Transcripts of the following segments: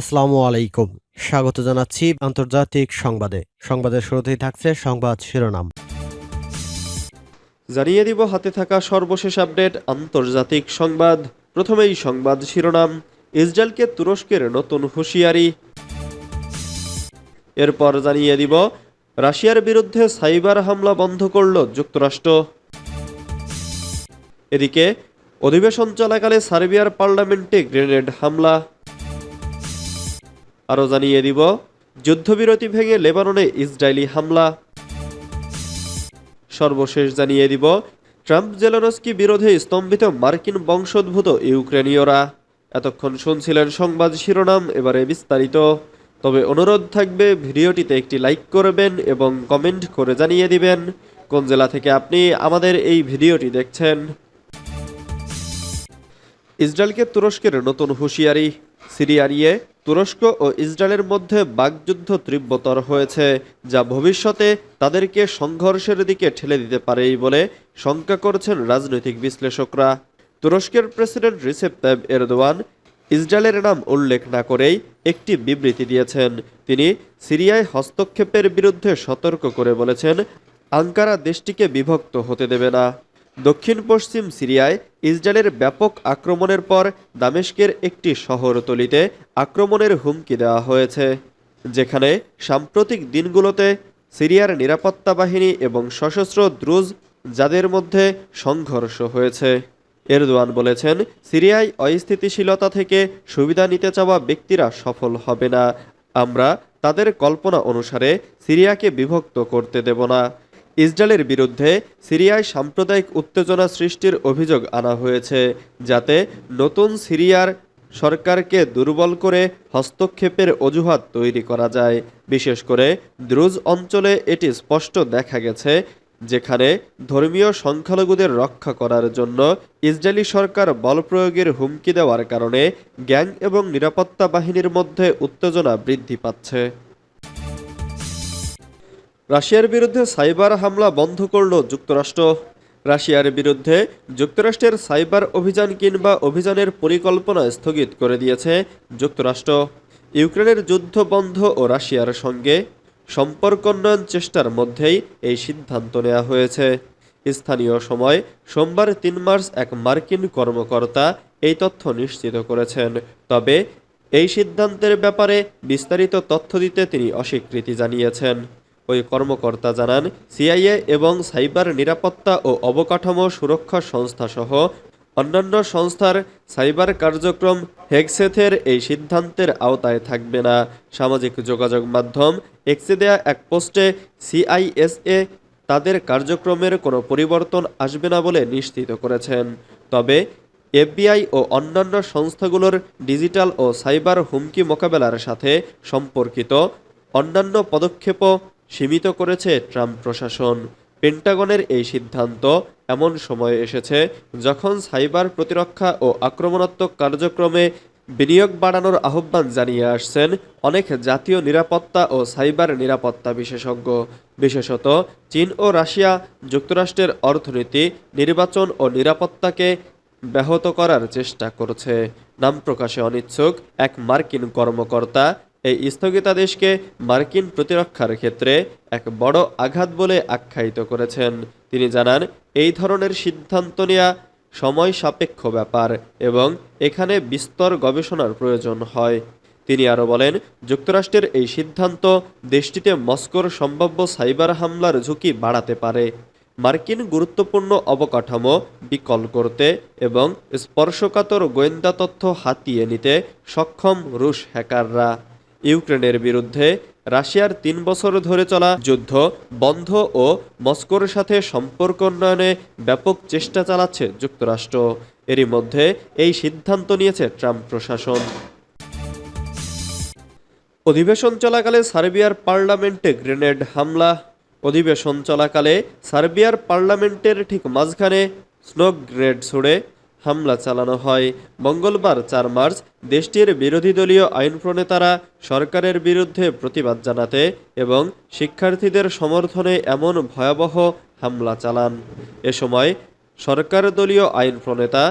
আসসালামু আলাইকুম। স্বাগত জানাচ্ছি আন্তর্জাতিক সংবাদে। সংবাদের শুরুতেই থাকছে সংবাদ শিরোনাম। জানিয়ে দিব, হাতে থাকা সর্বশেষ আপডেট, আন্তর্জাতিক সংবাদ। প্রথমেই সংবাদ শিরোনাম, ইসরায়েলকে তুরস্কের নতুন হুঁশিয়ারি। এরপর জানিয়ে দিব, রাশিয়ার বিরুদ্ধে সাইবার হামলা বন্ধ করল যুক্তরাষ্ট্র। এদিকে, অধিবেশন চলাকালে সার্বিয়ার পার্লামেন্টে গ্রেনেড হামলা। আরও জানিয়ে দিব, যুদ্ধবিরতি ভেঙে লেবাননে ইসরায়েলি হামলা। সর্বশেষ জানিয়ে দিব ট্রাম্প জেলানস্কি বিরোধে স্তম্ভিত মার্কিন বংশোদ্ভূত ইউক্রেনীয়রা। এতক্ষণ শুনছিলেন সংবাদ শিরোনাম, এবারে বিস্তারিত। তবে অনুরোধ থাকবে, ভিডিওটিতে একটি লাইক করবেন এবং কমেন্ট করে জানিয়ে দিবেন, কোন জেলা থেকে আপনি আমাদের এই ভিডিওটি দেখছেন। ইসরায়েলকে তুরস্কের নতুন হুঁশিয়ারি, সিরিয়া নিয়ে তুরস্ক ও ইসরায়েলের মধ্যে বাগযুদ্ধ তীব্রতর হয়েছে, যা ভবিষ্যতে তাদেরকে সংঘর্ষের দিকে ঠেলে দিতে পারেই বলে শঙ্কা করছেন রাজনৈতিক বিশ্লেষকরা। তুরস্কের প্রেসিডেন্ট রিসেপ তাইব এরদোয়ান ইসরায়েলের নাম উল্লেখ না করেই একটি বিবৃতি দিয়েছেন। তিনি সিরিয়ায় হস্তক্ষেপের বিরুদ্ধে সতর্ক করে বলেছেন, আঙ্কারা দেশটিকে বিভক্ত হতে দেবে না। দক্ষিণ পশ্চিম সিরিয়ায় ইসরায়েলের ব্যাপক আক্রমণের পর দামেস্কের একটি শহরতলিতে আক্রমণের হুমকি দেওয়া হয়েছে, যেখানে সাম্প্রতিক দিনগুলোতে সিরিয়ার নিরাপত্তা বাহিনী এবং সশস্ত্র দ্রুজ যাদের মধ্যে সংঘর্ষ হয়েছে। এরদোয়ান বলেছেন, সিরিয়ায় অস্থিতিশীলতা থেকে সুবিধা নিতে চাওয়া ব্যক্তিরা সফল হবে না। আমরা তাদের কল্পনা অনুসারে সিরিয়াকে বিভক্ত করতে দেব না। ইসরায়েলের বিরুদ্ধে সিরিয়ায় সাম্প্রদায়িক উত্তেজনা সৃষ্টির অভিযোগ আনা হয়েছে, যাতে নতুন সিরিয়ার সরকারকে দুর্বল করে হস্তক্ষেপের অজুহাত তৈরি করা যায়। বিশেষ করে দ্রুজ অঞ্চলে এটি স্পষ্ট দেখা গেছে, যেখানে ধর্মীয় সংখ্যালঘুদের রক্ষা করার জন্য ইসরায়েলি সরকার বল প্রয়োগের হুমকি দেওয়ার কারণে গ্যাং এবং নিরাপত্তা বাহিনীর মধ্যে উত্তেজনা বৃদ্ধি পাচ্ছে। রাশিয়ার বিরুদ্ধে সাইবার হামলা বন্ধ করল যুক্তরাষ্ট্র। রাশিয়ার বিরুদ্ধে যুক্তরাষ্ট্রের সাইবার অভিযান কিংবা অভিযানের পরিকল্পনা স্থগিত করে দিয়েছে যুক্তরাষ্ট্র। ইউক্রেনের যুদ্ধ বন্ধ ও রাশিয়ার সঙ্গে সম্পর্ক উন্নয়ন চেষ্টার মধ্যেই এই সিদ্ধান্ত নেওয়া হয়েছে। স্থানীয় সময় সোমবার তিন মার্চ এক মার্কিন কর্মকর্তা এই তথ্য নিশ্চিত করেছেন। তবে এই সিদ্ধান্তের ব্যাপারে বিস্তারিত তথ্য দিতে তিনি অস্বীকৃতি জানিয়েছেন। ওই কর্মকর্তা জানান, সিআইএ এবং সাইবার নিরাপত্তা ও অবকাঠামো সুরক্ষা সংস্থা সহ অন্যান্য সংস্থার সাইবার কার্যক্রম হেগসেথের এই সিদ্ধান্তের আওতায় থাকবে না। সামাজিক যোগাযোগ মাধ্যম এক্সে দেয়া এক পোস্টে, সিআইএসএ তাদের কার্যক্রমের কোনো পরিবর্তন আসবে না বলে নিশ্চিত করেছেন। তবে এফবিআই ও অন্যান্য সংস্থাগুলোর ডিজিটাল ও সাইবার হুমকি মোকাবেলার সাথে সম্পর্কিত অন্যান্য পদক্ষেপও সীমিত করেছে ট্রাম্প প্রশাসন। পেন্টাগনের এই সিদ্ধান্ত এমন সময়ে এসেছে যখন সাইবার প্রতিরক্ষা ও আক্রমণাত্মক কার্যক্রমে বিনিয়োগ বাড়ানোর আহ্বান জানিয়ে আসছেন অনেক জাতীয় নিরাপত্তা ও সাইবার নিরাপত্তা বিশেষজ্ঞ। বিশেষত চীন ও রাশিয়া যুক্তরাষ্ট্রের অর্থনীতি, নির্বাচন ও নিরাপত্তাকে ব্যাহত করার চেষ্টা করছে। নাম প্রকাশে অনিচ্ছুক এক মার্কিন কর্মকর্তা এই স্থগিতাদেশকে মার্কিন প্রতিরক্ষার ক্ষেত্রে এক বড় আঘাত বলে আখ্যায়িত করেছেন। তিনি জানান, এই ধরনের সিদ্ধান্ত নেওয়া সময় সাপেক্ষ ব্যাপার এবং এখানে বিস্তর গবেষণার প্রয়োজন হয়। তিনি আরও বলেন, যুক্তরাষ্ট্রের এই সিদ্ধান্ত দেশটিতে মস্কোর সম্ভাব্য সাইবার হামলার ঝুঁকি বাড়াতে পারে। মার্কিন গুরুত্বপূর্ণ অবকাঠামো বিকল করতে এবং স্পর্শকাতর গোয়েন্দা তথ্য হাতিয়ে নিতে সক্ষম রুশ হ্যাকাররা। ইউক্রেনের বিরুদ্ধে রাশিয়ার তিন বছর ধরে চলা যুদ্ধ বন্ধ ও মস্কোর সাথে সম্পর্ক উন্নয়নে ব্যাপক চেষ্টা চালাচ্ছে যুক্তরাষ্ট্র। এরই মধ্যে এই সিদ্ধান্ত নিয়েছে ট্রাম্প প্রশাসন। অধিবেশন চলাকালে সার্বিয়ার পার্লামেন্টে গ্রেনেড হামলা। অধিবেশন চলাকালে সার্বিয়ার পার্লামেন্টের ঠিক মাঝখানে স্নোক গ্রেনেড ছুড়ে হামলা চালানো হয়। মঙ্গলবার চার মার্চ দেশটির বিরোধী দলীয় আইন প্রণেতারা সরকারের বিরুদ্ধে প্রতিবাদ জানাতে এবং শিক্ষার্থীদের সমর্থনে এমন ভয়াবহ হামলা চালান। এ সময় সরকার দলীয় আইন প্রণেতা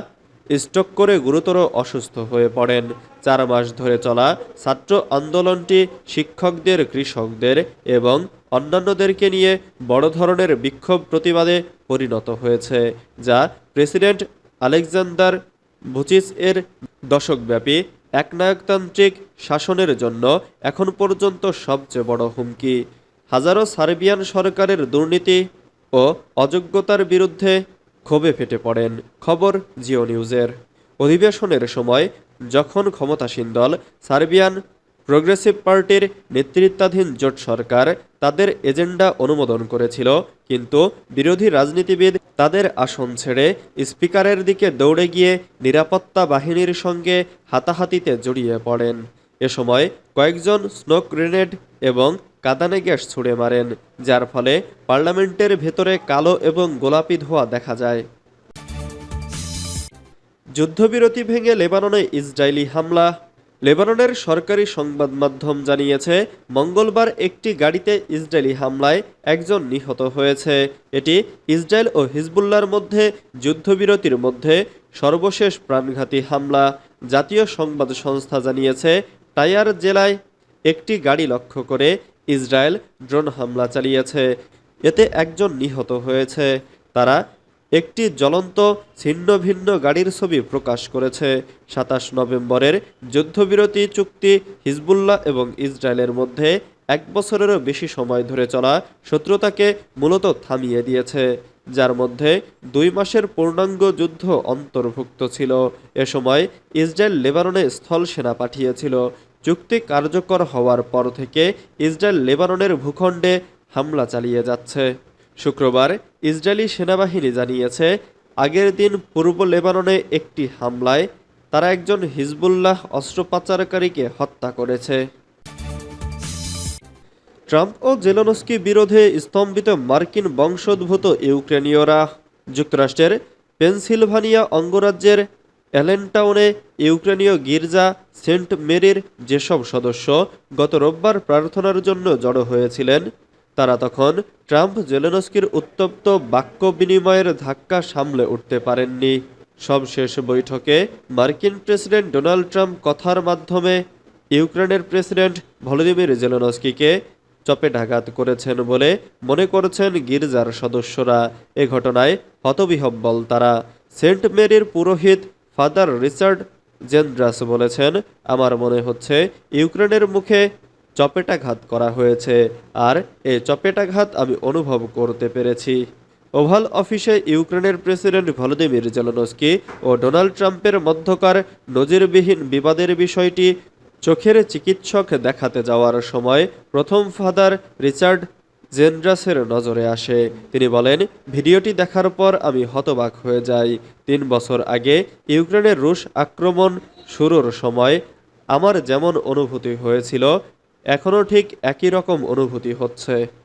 স্ট্রোক করে গুরুতর অসুস্থ হয়ে পড়েন। চার মাস ধরে চলা ছাত্র আন্দোলনটি শিক্ষকদের, কৃষকদের এবং অন্যান্যদেরকে নিয়ে বড় ধরনের বিক্ষোভ প্রতিবাদে পরিণত হয়েছে, যা প্রেসিডেন্ট আলেকজান্ডার ভুচিস এর দশকব্যাপী একনায়কতান্ত্রিক শাসনের জন্য এখন পর্যন্ত সবচেয়ে বড় হুমকি। হাজারো সার্বিয়ান সরকারের দুর্নীতি ও অযোগ্যতার বিরুদ্ধে ক্ষোভে ফেটে পড়েন খবর জিও নিউজের। অধিবেশনের সময় যখন ক্ষমতাসীন দল সার্বিয়ান প্রগ্রেসিভ পার্টির নেতৃত্বাধীন জোট সরকার তাদের এজেন্ডা অনুমোদন করেছিল, কিন্তু বিরোধী রাজনীতিবিদ তাদের আসন ছেড়ে স্পিকারের দিকে দৌড়ে গিয়ে নিরাপত্তা বাহিনীর সঙ্গে হাতাহাতিতে জড়িয়ে পড়েন। এ সময় কয়েকজন স্নোক গ্রেনেড এবং কাদানে গ্যাস ছুড়ে মারেন, যার ফলে পার্লামেন্টের ভেতরে কালো এবং গোলাপি ধোয়া দেখা যায়। যুদ্ধবিরতি ভেঙে লেবাননে ইসরায়েলি হামলা লেবাননের সরকারি সংবাদ মাধ্যম জানিয়েছে, মঙ্গলবার একটি গাড়িতে ইসরায়েলি হামলায় একজন নিহত হয়েছে। এটি ইসরায়েল ও হিজবুল্লার মধ্যে যুদ্ধবিরতির মধ্যে সর্বশেষ প্রাণঘাতী হামলা। জাতীয় সংবাদ সংস্থা জানিয়েছে টায়ার জেলায় একটি গাড়ি লক্ষ্য করে ইসরায়েল ড্রোন হামলা চালিয়েছে। এতে একজন নিহত হয়েছে। তারা একটি জ্বলন্ত ছিন্ন ভিন্ন গাড়ির ছবি প্রকাশ করেছে। সাতাশ নভেম্বরের যুদ্ধবিরতি চুক্তি হিজবুল্লাহ এবং ইসরায়েলের মধ্যে এক বছরেরও বেশি সময় ধরে চলা শত্রুতাকে মূলত থামিয়ে দিয়েছে, যার মধ্যে দুই মাসের পূর্ণাঙ্গ যুদ্ধ অন্তর্ভুক্ত ছিল। এ সময় ইসরায়েল লেবাননে স্থল সেনা পাঠিয়েছিল। চুক্তি কার্যকর হওয়ার পর থেকে ইসরায়েল লেবাননের ভূখণ্ডে হামলা চালিয়ে যাচ্ছে। শুক্রবার ইসরায়েলি সেনাবাহিনী জানিয়েছে, আগের দিন পূর্ব লেবাননে একটি হামলায় তারা একজন হিজবুল্লাহ অস্ত্র পাচারকারীকে হত্যা করেছে। ট্রাম্প ও জেলনস্কি বিরোধে স্তম্ভিত মার্কিন বংশোদ্ভূত ইউক্রেনীয়রা, যুক্তরাষ্ট্রের পেনসিলভানিয়া অঙ্গরাজ্যের অ্যালেনটাউনে ইউক্রেনীয় গির্জা সেন্ট মেরির যেসব সদস্য গত রোববার প্রার্থনার জন্য জড়ো হয়েছিলেন তারা তখন ট্রাম্প জেলেনস্কির উত্তপ্ত বাক্য বিনিময়ের ধাক্কা সামলে উঠতে পারেননি। সবশেষ বৈঠকে মার্কিন প্রেসিডেন্ট ডোনাল্ড ট্রাম্প কথার মাধ্যমে ইউক্রেনের প্রেসিডেন্ট ভলোদিমির জেলেনস্কিকে চপে ঢাকাত করেছেন বলে মনে করছেন গির্জার সদস্যরা। এ ঘটনায় হতবিহব্বল তারা। সেন্ট মেরির পুরোহিত ফাদার রিচার্ড জেন্দ্রাস বলেছেন, আমার মনে হচ্ছে ইউক্রেনের মুখে চপেটাঘাত করা হয়েছে। আর এই চপেটাঘাত আমি অনুভব করতে পেরেছি। ওভাল অফিসে ইউক্রেনের প্রেসিডেন্ট ভলোদিমির জেলনস্কি ও ডোনাল্ড ট্রাম্পের মধ্যকার নজিরবিহীন বিবাদের বিষয়টি চোখের চিকিৎসক দেখাতে যাওয়ার সময় প্রথম ফাদার রিচার্ড জেন্ড্রাসের নজরে আসে। তিনি বলেন, ভিডিওটি দেখার পর আমি হতবাক হয়ে যাই। তিন বছর আগে ইউক্রেনের রুশ আক্রমণ শুরুর সময় আমার যেমন অনুভূতি হয়েছিল এখনও ঠিক একই রকম অনুভূতি হচ্ছে।